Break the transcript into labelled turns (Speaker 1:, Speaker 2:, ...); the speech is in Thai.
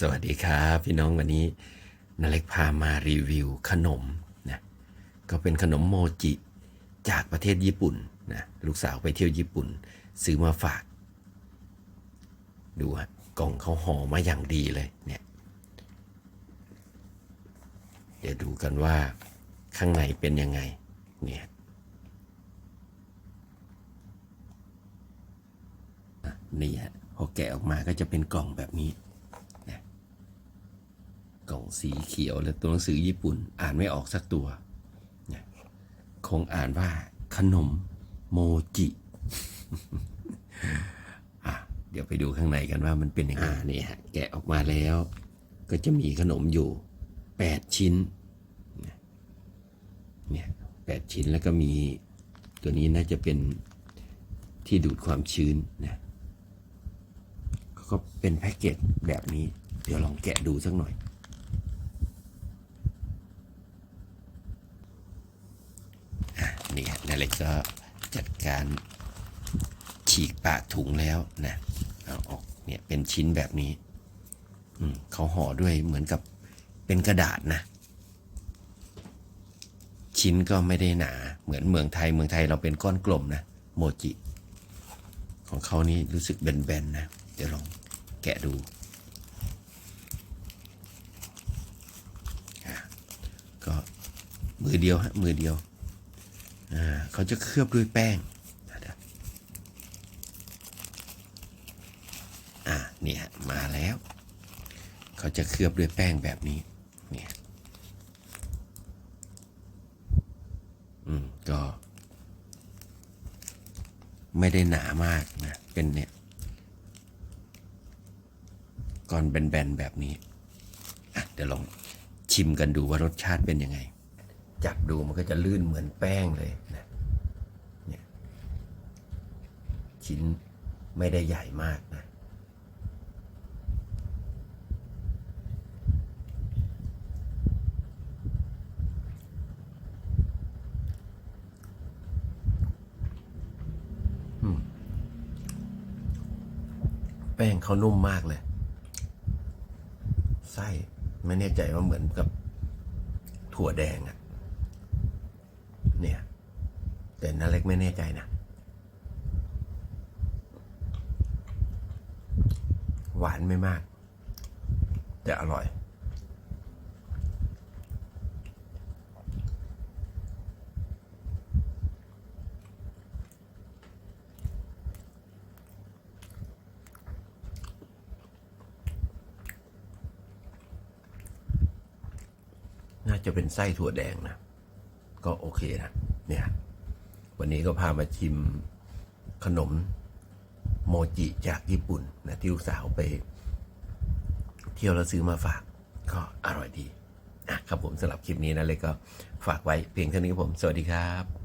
Speaker 1: สวัสดีครับพี่น้องวันนี้นาเล็กพามารีวิวขนมนะก็เป็นขนมโมจิจากประเทศญี่ปุ่นนะลูกสาวไปเที่ยวญี่ปุ่น ซื้อมาฝาก ดูฮะกล่องเขาห่อมาอย่างดีเลยเนี่ยเดี๋ยวดูกันว่าข้างในเป็นยังไงเนี่ยนี่ฮะพอแกะออกมาก็จะเป็นกล่องแบบนี้ สีเขียวและตัวหนังสือญี่ปุ่น อ่านไม่ออกสักตัวเนี่ยคงอ่านว่าขนมโมจิอะเดี๋ยวไปดูข้างในกันว่ามันเป็นยังไงนี่ฮะแกะออกมาแล้ว ก็จะมีขนมอยู่แปดชิ้นเนี่ยแปดชิ้นแล้วก็มีตัวนี้น่าจะเป็นที่ดูดความชื้นนะก็เป็นแพ็กเกจแบบนี้ เดี๋ยวลองแกะดูสักหน่อย นี่ฮะนาเล็กก็จัดการฉีกปากถุงแล้วนะเอาออกเนี่ยเป็นชิ้นแบบนี้อืมเขาห่อด้วยเหมือนกับเป็นกระดาษนะ ชิ้นก็ไม่ได้หนา เหมือนเมืองไทยเมืองไทยเราเป็นก้อนกลมนะ โมจิ ของเขานี่รู้สึกแบนๆนะ เดี๋ยวลองแกะดูอะก็มือเดียวฮะมือเดียว เขาจะเคลือบด้วยแป้งนะครับอ่าเนี่ยมาแล้ว เขาจะเคลือบด้วยแป้งแบบนี้เนี่ยอืมก็ ไม่ได้หนามากนะเป็นเนี่ยก้อนแบนๆแบบนี้อะเดี๋ยวลองชิมกันดูว่ารสชาติเป็นยังไง จับดูมันก็จะลื่นเหมือนแป้งเลยนะเนี่ยชิ้นไม่ได้ใหญ่มากนะแป้งเขานุ่มมากเลย ไส้ ไม่แน่ใจว่าเหมือนกับถั่วแดงอะ เนี่ย แต่นาเล็กไม่แน่ใจนะ หวานไม่มาก แต่อร่อย น่าจะเป็นไส้ถั่วแดงนะ ก็โอเคนะเนี่ยวันนี้ก็พามาชิมขนมโมจิจากญี่ปุ่นนะที่ลูกสาวไป เที่ยวแล้วซื้อมาฝาก ก็อร่อยดีนะครับผมสำหรับคลิปนี้นะเลยก็ฝากไว้เพียงเท่านี้ครับผม สวัสดีครับ